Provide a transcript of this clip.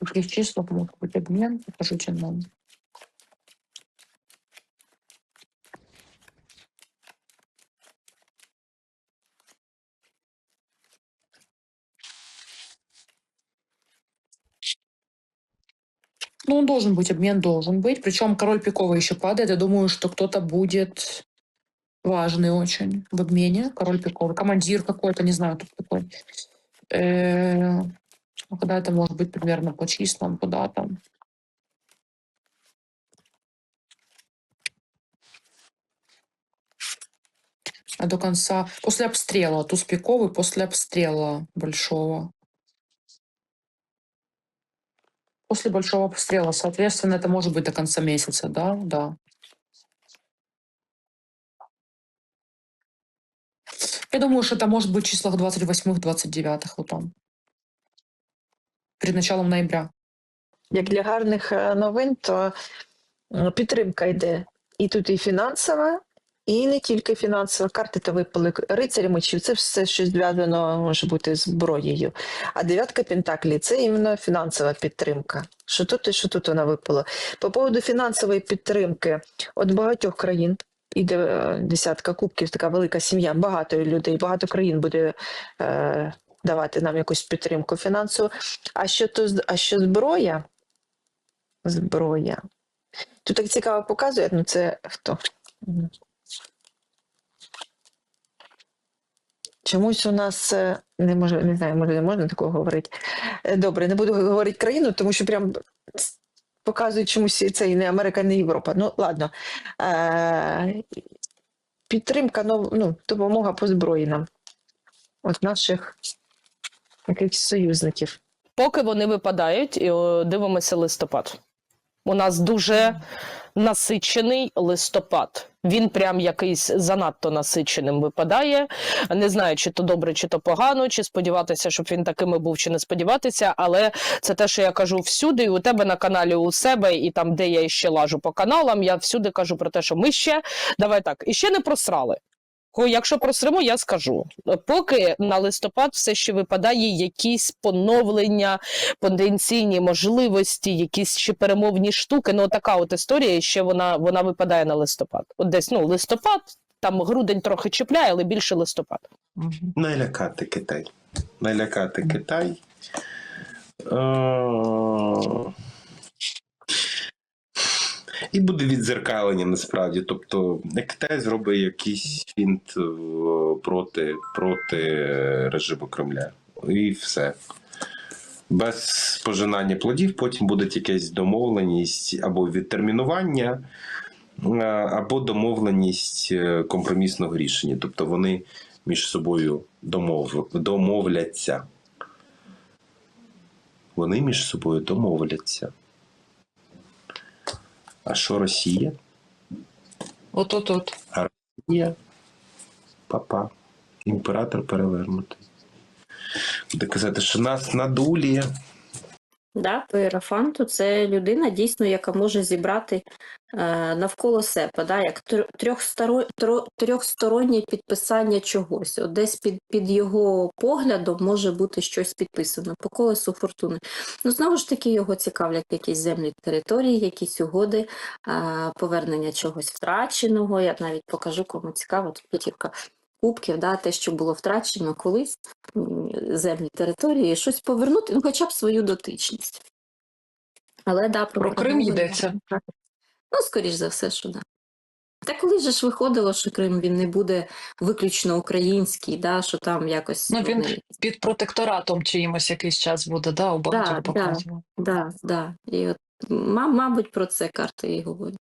Каких числах может быть обмен? Покажите нам. Ну, он должен быть, обмен должен быть. Причем король пиковый еще падает. Я думаю, что кто-то будет важный очень в обмене. Король пиковый. Командир какой-то, не знаю, кто такой. Э, ну, Когда это может быть примерно по числам, по датам? А до конца... После обстрела. Туз пиковый после обстрела большого. После большого обстрела. Соответственно, это может быть до конца месяца, да? Да. Я думаю, что это может быть в числах 28-29, вот там. Перед началом ноября. Як для гарних е, новин, то е, підтримка йде і тут і фінансова, і не тільки фінансова. Карти то випали рицарі мечів, це все, що зв'язано може бути зброєю. А дев'ятка пентаклі це іменно фінансова підтримка. Що тут і що тут вона випала. По поводу фінансової підтримки от багатьох країн. Іде е, десятка кубків, така велика сім'я, багато людей, багато країн буде давати нам якусь підтримку фінансову. А що то а що зброя? Зброя. Тут так цікаво показує, ну це хто? Чомусь у нас е, не може, не знаю, може не можна такого говорити. Е, Добре, не буду говорити країну, тому що прям показують чомусь це і не Америка, не Європа. Ну, ладно. Е, підтримка, ну, ну, допомога по зброї нам. От наших якихось союзників. Поки вони випадають, і дивимося листопад. У нас дуже насичений листопад. Він прям якийсь занадто насиченим випадає. Не знаю, чи то добре, чи то погано, чи сподіватися, щоб він такими був, чи не сподіватися. Але це те, що я кажу всюди, і у тебе на каналі у себе, і там, де я ще лажу по каналам, я всюди кажу про те, що ми ще давай так, і ще не просрали. Ко- Якщо просремо, я скажу. Поки на листопад все ще випадає якісь поновлення, потенційні можливості, якісь ще перемовні штуки. Ну, така от історія, ще вона, вона випадає на листопад. От десь ну, листопад, там грудень трохи чіпляє, але більше листопад. Налякати Китай. Налякати Китай. І буде відзеркалення насправді. Тобто Китай зробить якийсь фінт е, проти, проти режиму Кремля. І все. Без пожинання плодів, потім буде якась домовленість або відтермінування, е, або домовленість е, компромісного рішення. Тобто вони між собою домов... домовляться. Вони між собою домовляться. А що Росія? От от от. А Росія папа, імператор перевернутий. Буде казати, що нас надулі. Да, по Єрофанту це людина дійсно, яка може зібрати е, навколо себе, да, як тр- трьохстороннє підписання чогось. От десь під, під його поглядом може бути щось підписано по колесу фортуни. Ну, знову ж таки, його цікавлять якісь землі території, якісь угоди, е, повернення чогось втраченого. Я навіть покажу, кому цікаво, тут п'ятірка кубків, да, те, що було втрачено колись, землі території, щось повернути, ну хоча б свою дотичність. Але да, про, Про Крим йдеться? Ну, скоріш за все, що да. Та коли же ж виходило, що Крим він не буде виключно український, да, що там якось. Ну, він вони- під протекторатом чиїмось якийсь час буде, да, у багатьох да. показував. Да, да. І от, ма- мабуть, про це карти і говорять.